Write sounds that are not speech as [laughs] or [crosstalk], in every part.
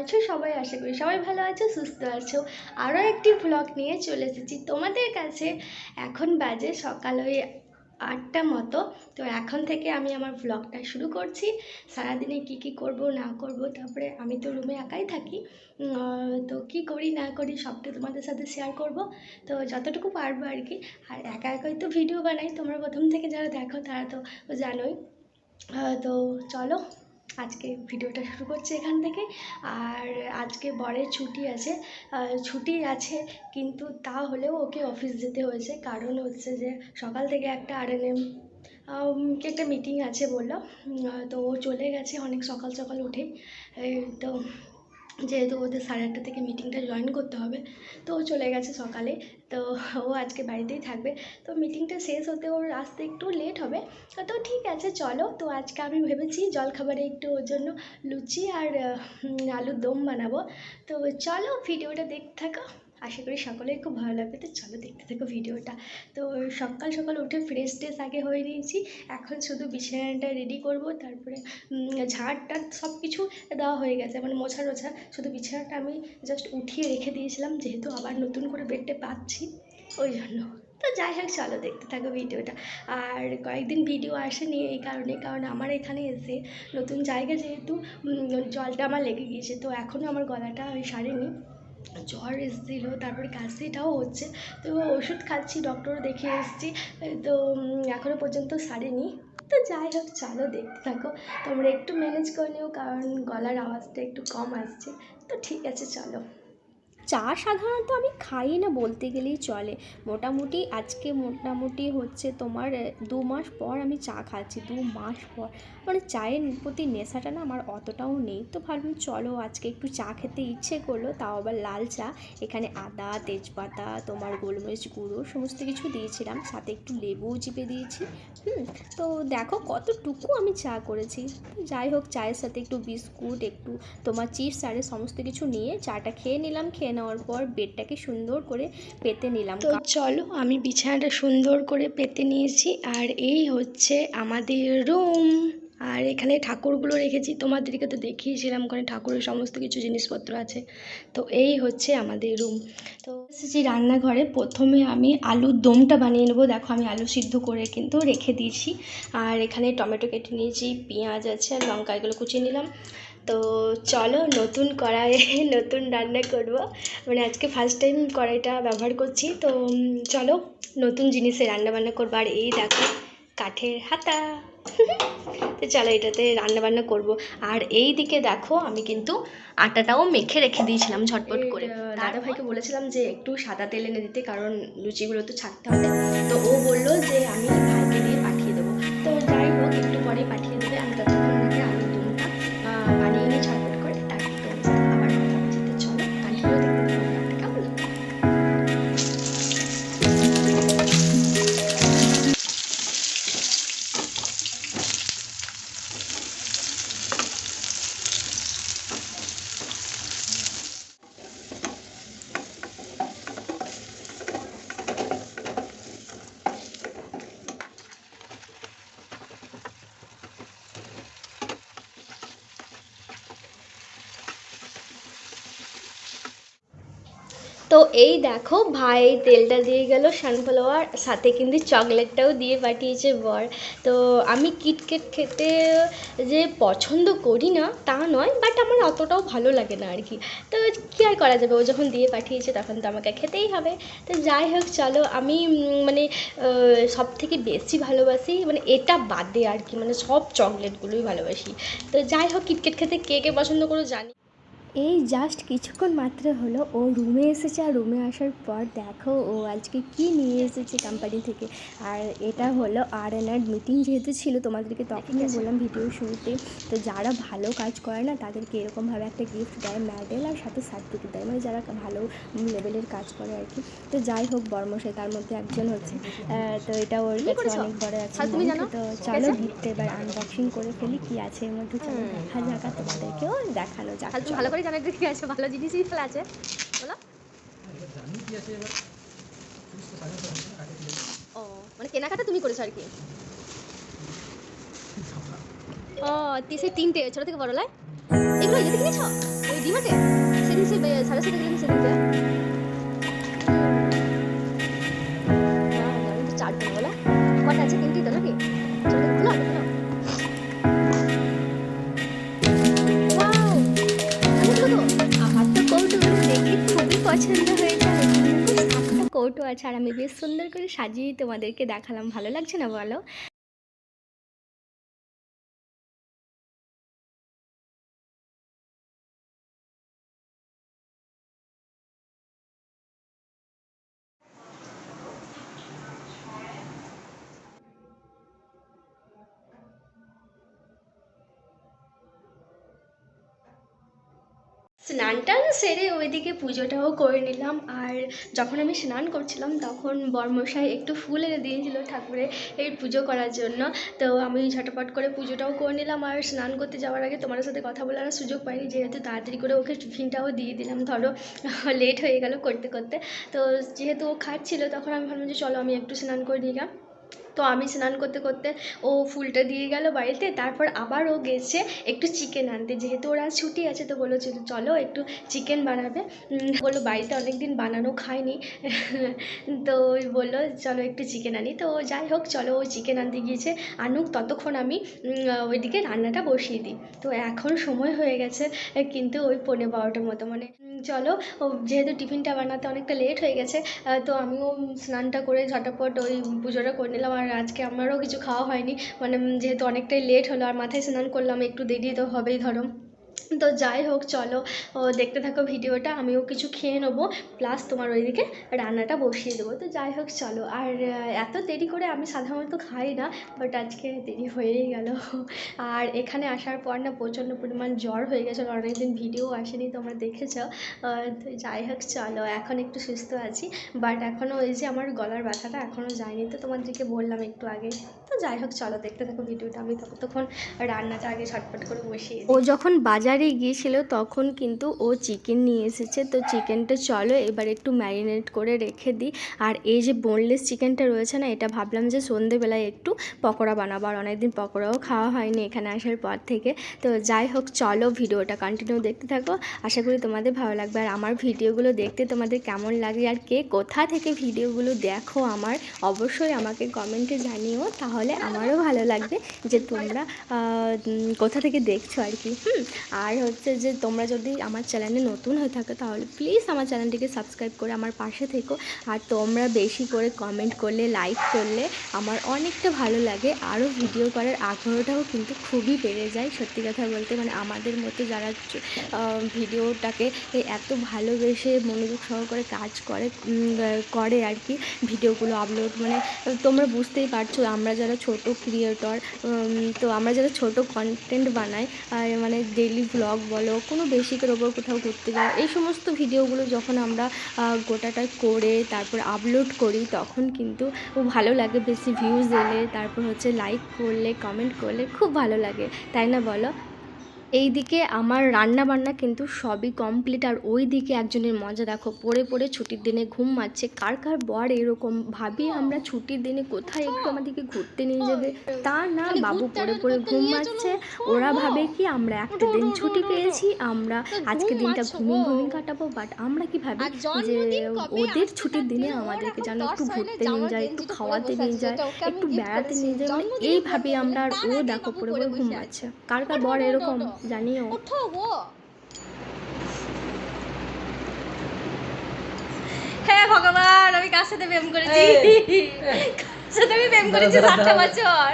আছো? সবাই আশা করি সবাই ভালো আছো, সুস্থ আছো। আরও একটি ব্লগ নিয়ে চলে এসেছি তোমাদের কাছে। এখন বাজে সকাল ওই আটটা মতো। তো এখন থেকে আমি আমার ভ্লগটা শুরু করছি। সারাদিনে কি কি করব, না করব, তারপরে আমি তো রুমে একাই থাকি। তো কি করি, না করি, সবটা তোমাদের সাথে শেয়ার করব। তো যতটুকু পারব আর কি। আর একা একাই তো ভিডিও বানাই। তোমরা প্রথম থেকে যারা দেখো, তারা তো জানোই। তো চলো আজকে ভিডিওটা শুরু করছি এখান থেকে। আর আজকে বরের ছুটি আছে। ছুটি আছে, কিন্তু তা হলেও ওকে অফিস যেতে হয়েছে। কারণ হচ্ছে যে সকাল থেকে একটা আর এন এম একটা মিটিং আছে বলল। তো ও চলে গেছে অনেক সকাল সকাল উঠেই। তো যেহেতু ওদের সাড়ে আটটা থেকে মিটিংটা জয়েন করতে হবে, তো ও চলে গেছে সকালে, তো ও আজকে বাড়িতেই থাকবে। তো মিটিংটা শেষ হতে ওর আসতে একটু লেট হবে, তো ঠিক আছে, চলো। তো আজকে আমি ভেবেছি জলখাবারে একটু ওর জন্য লুচি আর আলুর দম বানাবো। তো চলো ভিডিওটা দেখতে থাকো। আশা করি সকলেই খুব ভালো লাগবে। তো চলো দেখতে থাকো ভিডিওটা। তো সকাল সকাল উঠে ফ্রেশ ট্রেশ আগে হয়ে নিয়েছি। এখন শুধু বিছানাটা রেডি করব। তারপরে উম, ঝাড় টাড় সব কিছু দেওয়া হয়ে গেছে। মানে মোছা রোছা শুধু বিছানাটা আমি জাস্ট উঠিয়ে রেখে দিয়েছিলাম। যেহেতু আবার নতুন করে বেডটা পাচ্ছি ওই জন্য। তো যাই হোক চলো দেখতে থাকো ভিডিওটা। আর কয়েকদিন ভিডিও আসেনি এই কারণে কারণ আমার এখানে এসে নতুন জায়গা যেহেতু জলটা আমার লেগে গিয়েছে। তো এখনও আমার গলাটা সারেনি। জ্বর এসেছিল, তারপরে কাশিটাও হচ্ছে। তো ওষুধ খাচ্ছি ডক্টর দেখে এসেছি। তো এখনও পর্যন্ত সারেনি। তো যাই হোক, চলো দেখতে থাকো। তোমরা একটু ম্যানেজ করে নিও, কারণ গলার আওয়াজটা একটু কম আসছে। তো ঠিক আছে, চলো। চা সাধারণত আমি খাই না বলতে গেলেই চলে। মোটামুটি আজকে মোটামুটি হচ্ছে তোমার দু মাস পর আমি চা খাচ্ছি, দু মাস পর। মানে চায়ের প্রতি নেশাটা না আমার অতটাও নেই। তো ভাবলাম চলো আজকে একটু চা খেতে ইচ্ছে করল, তাও আবার লাল চা। এখানে আদা, তেজপাতা, তোমার গোলমরিচ গুঁড়ো সমস্ত কিছু দিয়েছিলাম। সাথে একটু লেবুও চিপে দিয়েছি। হুম, তো দেখো কতটুকু আমি চা করেছি। যাই হোক, চায়ের সাথে একটু বিস্কুট, একটু তোমার চিপস, আরে সমস্ত কিছু নিয়ে চাটা খেয়ে নিলাম, খেয়ে নেওয়ার পর বেডটাকে সুন্দর করে পেতে নিলাম। তো চলো আমি বিছানাটা সুন্দর করে পেতে নিয়েছি আর এই হচ্ছে আমাদের রুম। আর এখানে ঠাকুরগুলো রেখেছি, তোমাদেরকে তো দেখিয়েছিলাম ওখানে ঠাকুরের সমস্ত কিছু জিনিসপত্র আছে। তো এই হচ্ছে আমাদের রুম। তো এসেছি রান্নাঘরে, প্রথমে আমি আলুর দমটা বানিয়ে নেব। দেখো আমি আলু সিদ্ধ করে কিন্তু রেখে দিয়েছি। আর এখানে টমেটো কেটে নিয়েছি, পেঁয়াজ আছে আর লঙ্কা এগুলো কুচিয়ে নিলাম। তো চলো নতুন কড়াইয়ে [laughs] নতুন রান্না করব। মানে আজকে ফার্স্ট টাইম কড়াইটা ব্যবহার করছি। তো চলো নতুন জিনিসে রান্না বান্না করব। আর এই দেখো কাঠের হাতা। [laughs] তো চলো এটাতে রান্না বান্না করব। আর এই দিকে দেখো আমি কিন্তু আটাটাও মেখে রেখে দিয়েছিলাম ঝটপট করে। দাদা ভাইকে বলেছিলাম যে একটু সাদা তেল এনে দিতে কারণ লুচিগুলো তো ছাড়তে হবে। তো ও বলল যে আমি ভাইকে দিয়ে পাঠিয়ে দেবো। তো যাই হোক একটু পরেই পাঠিয়ে এই দেখো, ভাই তেলটা দিয়ে গেল সানফ্লাওয়ার সাথে কিন্তু চকলেটটাও দিয়ে পাঠিয়েছে বর। তো আমি কিটকেট খেতে যে পছন্দ করি না, তা নয় বাট আমার অতটাও ভালো লাগে না আর কি। তো কী আর করা যাবে? ও যখন দিয়ে পাঠিয়েছে, তখন তো আমাকে খেতেই হবে। তো যাই হোক, চলো, আমি মানে সব থেকে বেশি ভালোবাসি মানে এটা বাদে আর কি মানে সব চকলেটগুলোই ভালোবাসি। তো যাই হোক কিটকেট খেতে কে কে পছন্দ করো জানি। এই জাস্ট কিছুক্ষণ মাত্র হলো ও রুমে এসেছে আর রুমে আসার পর দেখো ও আজকে কি নিয়ে এসেছে কোম্পানি থেকে। আর এটা হলো আর এন আর মিটিং যেহেতু ছিল তোমাদেরকে তখনই বললাম ভিডিও শুরুতে। তো যারা ভালো কাজ করে না তাদেরকে এরকমভাবে একটা গিফট দেয় মেডেল আর সাথে সার্টিফিকেট দেয়। মানে যারা ভালো লেভেলের কাজ করে আর কি। তো যাই হোক বর্মশাই তার মধ্যে একজন হচ্ছে। তো এটা ওর কাছে অনেক বড় আছে। তো চলো গিফট এবার আনবক্সিং করে ফেলি কি আছে এর মধ্যে চলো। দেখা যাক আর তোমাদেরকেও দেখানো যাক। ভালো করে জানো কি আছে, ভালো জিনিসই ফেলা আছে। বলো। ও মানে কেনাকাটা তুমি করেছ আর কি? ও তিসে তিনটে, ছোট থেকে বড় লাই এগুলো এটা কিনেছো? ওই ডিমার্টে? সেদিন সে সারা সাথে গেলাম সেদিনকে। আছে আর আমি বেশ সুন্দর করে সাজিয়ে তোমাদেরকে দেখালাম। ভালো লাগছে না বলো? স্নান টান সেরে ওইদিকে পুজোটাও করে নিলাম। আর যখন আমি স্নান করছিলাম, তখন বর্মশাই একটু ফুল এনে দিয়েছিল ঠাকুরে এই পুজো করার জন্য। তো আমি ঝটপট করে পুজোটাও করে নিলাম। আর স্নান করতে যাওয়ার আগে তোমার সাথে কথা বলার সুযোগ পাইনি, যেহেতু তাড়াতাড়ি করে ওকে টিফিনটাও দিয়ে দিলাম। ধরো, লেট হয়ে গেল করতে করতে। তো যেহেতু ও খাচ্ছিল, তখন আমি ভাবলাম যে চলো আমি একটু স্নান করে গা। তো আমি স্নান করতে করতে ও ফুলটা দিয়ে গেল বাড়িতে, তারপর আবার ও গেছে একটু চিকেন আনতে। যেহেতু ওর আজ ছুটি আছে, তো বলল চলো একটু চিকেন বানাবে। বলল বাড়িতে অনেক দিন বানানো খায়নি। [laughs] তো ওই বলল, চলো একটু চিকেন আনি। তো যাই হোক, চলো ও চিকেন আনতে গিয়েছে। আনুক, ততক্ষণ আমি ওইদিকে রান্নাটা বসিয়ে দিই। তো এখন সময় হয়ে গেছে, কিন্তু ওই পৌনে বারোটার মতো। মানে চলো যেহেতু টিফিনটা বানাতে অনেকটা লেট হয়ে গেছে তো আমিও স্নানটা করে ঝটাপট ওই পুজোটা করে নিলাম। আর আজকে আমারও কিছু খাওয়া হয়নি। মানে যেহেতু অনেকটাই লেট হলো আর মাথায় স্নান করলাম, একটু দেরি তো হবেই ধরো। তো যাই হোক, চলো, ও দেখতে থাকো ভিডিওটা, আমিও কিছু খেয়ে নেব প্লাস তোমার ওইদিকে রান্নাটা বসিয়ে দেবো। তো যাই হোক, চলো, আর এত দেরি করে আমি সাধারণত খাই না বাট আজকে দেরি হয়েই গেল। আর এখানে আসার পর না প্রচণ্ড পরিমাণ জ্বর হয়ে গেছিল অনেকদিন ভিডিও আসেনি, তোমরা দেখেছ। তো যাই হোক, চলো, এখন একটু সুস্থ আছি বাট এখনও ওই যে আমার গলার ব্যথাটা এখনও যায়নি, তো তোমাদেরকে বললাম একটু আগে। যাই হোক চলো দেখতে থাকো ভিডিওটা। আমি ততক্ষণ রান্নাটা আগে ঝটপট করে বসিয়ে দিই। ও যখন বাজারে গিয়েছিল তখন কিন্তু ও চিকেন নিয়ে এসেছে। তো চিকেনটা চলো এবার একটু ম্যারিনেট করে রেখে দিই। আর এই যে বোনলেস চিকেনটা রয়েছে না এটা ভাবলাম যে সন্ধেবেলায় একটু পকোড়া বানাবো। আর অনেকদিন পকোড়াও খাওয়া হয়নি এখানে আসার পর থেকে। তো যাই হোক চলো ভিডিওটা কন্টিনিউ দেখতে থাকো। আশা করি তোমাদের ভালো লাগবে। আর আমার ভিডিওগুলো দেখতে তোমাদের কেমন লাগে আর কে কোথা থেকে ভিডিওগুলো দেখো আমার অবশ্যই আমাকে কমেন্টে জানিও। তাহলে আমারও ভালো লাগবে যে তোমরা কোথা থেকে দেখছ আর কি। হুম, আর হচ্ছে যে তোমরা যদি আমার চ্যানেলে নতুন হয়ে থাকো তাহলে প্লিজ আমার চ্যানেলটিকে সাবস্ক্রাইব করে আমার পাশে থেকো। আর তোমরা বেশি করে কমেন্ট করলে লাইক করলে আমার অনেকটা ভালো লাগে। আরও ভিডিও করার আগ্রহটাও কিন্তু খুবই বেড়ে যায়। সত্যি কথা বলতে মানে আমাদের মতো যারা ভিডিওটাকে এত ভালোবেসে মনোযোগ সহকারে কাজ করে করে আর কি ভিডিওগুলো আপলোড মানে তোমরা বুঝতেই পারছ, আমরা যারা ছোট ক্রিয়েটর তো আমরা যারা ছোট কন্টেন্ট বানাই, আর মানে ডেলি ব্লগ বলো, কোনো বেসিকের ওপর কোথাও ঘুরতে যাওয়া এই সমস্ত ভিডিওগুলো যখন আমরা গোটাটা করে তারপর আপলোড করি, তখন কিন্তু ভালো লাগে বেশি ভিউজ এলে, তারপর হচ্ছে লাইক করলে কমেন্ট করলে খুব ভালো লাগে। তাই না বলো? এইদিকে আমার রান্না বান্না কিন্তু সবই কমপ্লিট আর ওই দিকে একজনের মজা দেখো পড়ে পড়ে ছুটির দিনে ঘুম মারছে। কার কার বর এরকম? ভাবি আমরা ছুটির দিনে কোথায় একটু আমাদেরকে ঘুরতে নিয়ে যাবে? তা না বাবু পড়ে পড়ে ঘুম মারছে। ওরা ভাবে কি আমরা একটা দিন ছুটি পেয়েছি আমরা আজকে দিনটা ঘুমিয়ে ঘুমিয়ে কাটাবো বাট আমরা কি ভাবি যে ওদের ছুটির দিনে আমাদেরকে যেন একটু ঘুরতে নিয়ে যায় একটু খাওয়াতে নিয়ে যায় একটু বেড়াতে নিয়ে যায় মানে এইভাবে আমরা আর ও দেখো পড়ে পড়ে ঘুম পাচ্ছে কার কার বর এরকম? জানিও। ওঠো গো। হ্যাঁ ভগবান আমি কার সাথে প্রেম করেছি? কার সাথে আমি প্রেম করেছি? সাতটা বছর।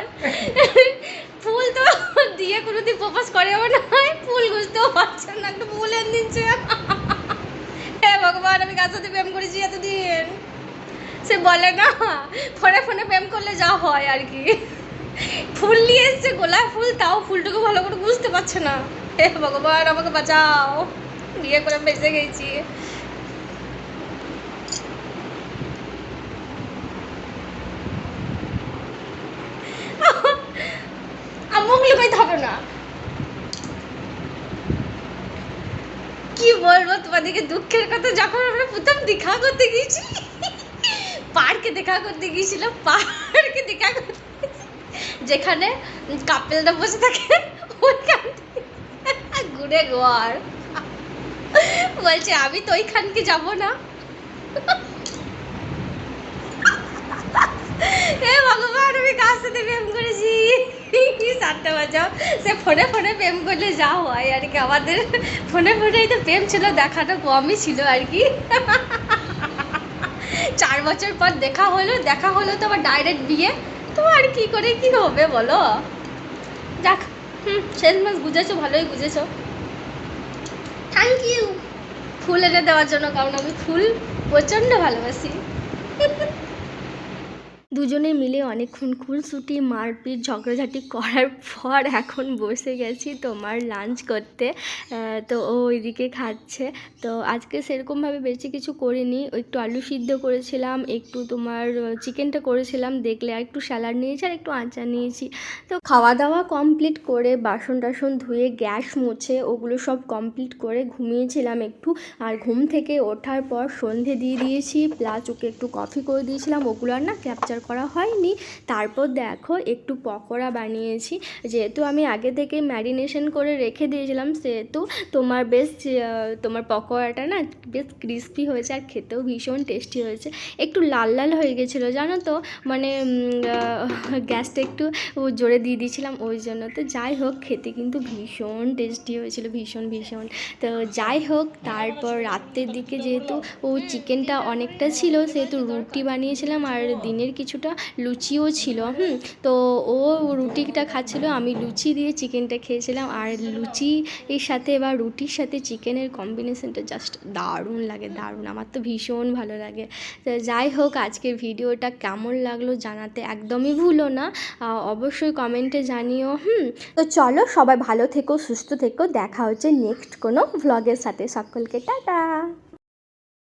ফুল তো দিয়ে কোনোদিন প্রপোজ করেও না ফুল বুঝতেও পারছেন না একটু ফুল এনে দিচ্ছে। হ্যাঁ ভগবান আমি কার সাথে প্রেম করেছি এতদিন? সে বলে না ফোনে ফোনে প্রেম করলে যা হয় আর কি। ফুল নিয়ে এসছে গোলাপ ফুল, তাও ফুলটুকু ভালো করে বুঝতে পারছে না। হে ভগবান, আমাকে বাঁচাও। বিয়ে করে বেঁচে গেছি। হবে না। কি বলব তোমাদেরকে দুঃখের কথা যখন আমরা প্রথম দেখা করতে গিয়েছি, পার্কে দেখা করতে গিয়েছিলাম, পার্কে দেখা করতে। যেখানে কাপেলরা বসে থাকে, ওইখান ঘর বলছে, আমি তো ওইখানকে যাব না। হে ভগবান, আমি কার সাথে প্রেম করেছি? সাতটা বাজাও সে ফোনে ফোনে প্রেম করলে যা হয় আর কি। আমাদের ফোনে ফোনেই তো প্রেম ছিল, দেখাটা কমই ছিল আর কি। চার বছর পর দেখা হলো। দেখা হলো তো আবার ডাইরেক্ট বিয়ে। আর কি করে কি হবে বলো? যাক, হুম শেষ মাস বুঝেছ, ভালোই বুঝেছ। থ্যাংক ইউ ফুল এনে দেওয়ার জন্য, কারণ আমি ফুল প্রচণ্ড ভালোবাসি। দুজনে মিলে অনেকক্ষণ খুনসুটি, মারপিট, ঝগড়াঝাটি করার পর এখন বসে গেছি তোমার লাঞ্চ করতে। তো ও ওইদিকে খাচ্ছে। তো আজকে সেরকমভাবে বেশি কিছু করিনি। একটু আলু সিদ্ধ করেছিলাম, একটু তোমার চিকেনটা করেছিলাম, দেখলে আর একটু স্যালাড নিয়েছি আর একটু আচার নিয়েছি। তো খাওয়া দাওয়া কমপ্লিট করে বাসন টাসন ধুয়ে গ্যাস মুছে ওগুলো সব কমপ্লিট করে ঘুমিয়েছিলাম একটু। আর ঘুম থেকে ওঠার পর সন্ধে দিয়ে দিয়েছি প্লাস ওকে একটু কফি করে দিয়েছিলাম। ওগুলো আর না ক্যাপচার করা হয়নি। তারপর দেখো একটু পকোড়া বানিয়েছি। যেহেতু আমি আগে থেকে ম্যারিনেশন করে রেখে দিয়েছিলাম, সেহেতু তোমার বেশ তোমার পকোড়াটা না বেশ ক্রিস্পি হয়েছে আর খেতেও ভীষণ টেস্টি হয়েছে। একটু লাল লাল হয়ে গেছিল, জানো তো? মানে গ্যাসটা একটু জোরে দিয়ে দিয়েছিলাম, ওই জন্য তো যাই হোক, খেতে কিন্তু ভীষণ টেস্টি হয়েছিল, ভীষণ ভীষণ। তো যাই হোক, তারপর রাত্রের দিকে যেহেতু, ও চিকেনটা অনেকটা ছিল, সেহেতু রুটি বানিয়েছিলাম, আর দিনের কিছুটা লুচিও ছিল, হুম? তো ও রুটিটা খাচ্ছিল, আমি লুচি দিয়ে চিকেনটা খেয়েছিলাম। আর লুচি এর সাথে বা রুটির সাথে চিকেনের কম্বিনেশনটা জাস্ট দারুণ লাগে, দারুণ। আমার তো ভীষণ ভালো লাগে। যাই হোক, আজকের ভিডিওটা কেমন লাগল জানাতে একদমই ভুলো না। অবশ্যই কমেন্টে জানিও, হুম? তো চলো, সবাই ভালো থেকো, সুস্থ থেকো। দেখা হচ্ছে নেক্সট কোনো ভ্লগের সাথে। সকলকে টাটা!